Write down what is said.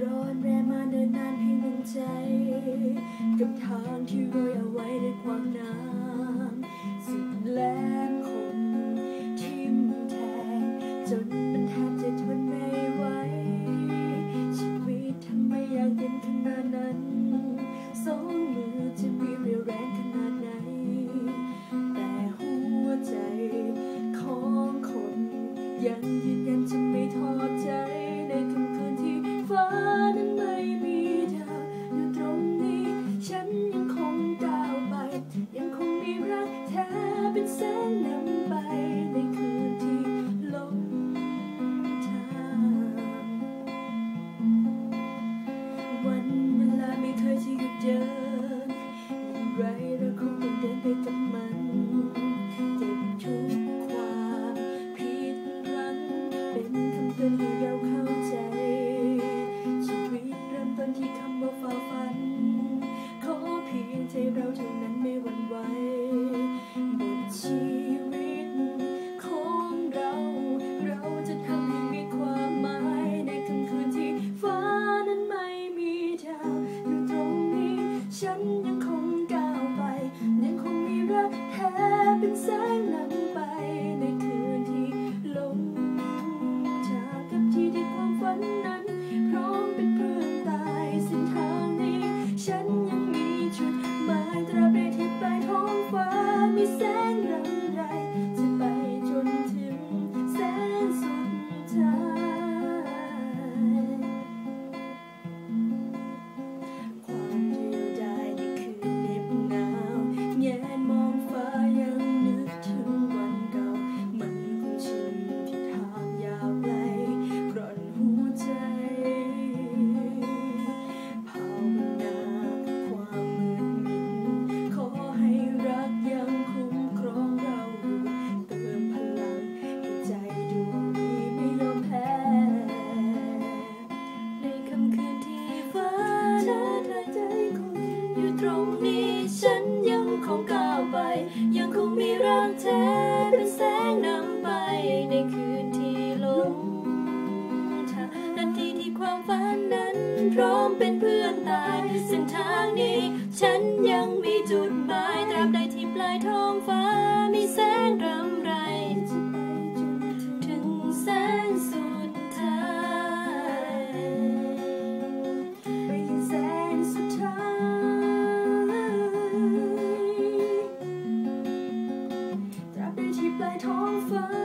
ร้อนแรงมาเดินนานเพียงหนึ่งใจ กับทางที่โอยเอาไว้ด้วยความน้ำ ยังยืนยันจะไม่ท้อใจในทุกคืนที่ฟ้านั้นไม่มีดาวอยู่ตรงนี้ ฉันยังคงก้าวไป ยังคงมีรักแท้เป็นแสงนำไปในคืนที่หลงทางวันเวลาไม่เคยจะหยุดเดินอย่างไร for. ยังคงมีรางแท้เป็นแสงนำไปในคืนที่ลงทางนาทีที่ความฝันนั้น พร้อมเป็นเพื่อนตายเส้นทางนี้ fun.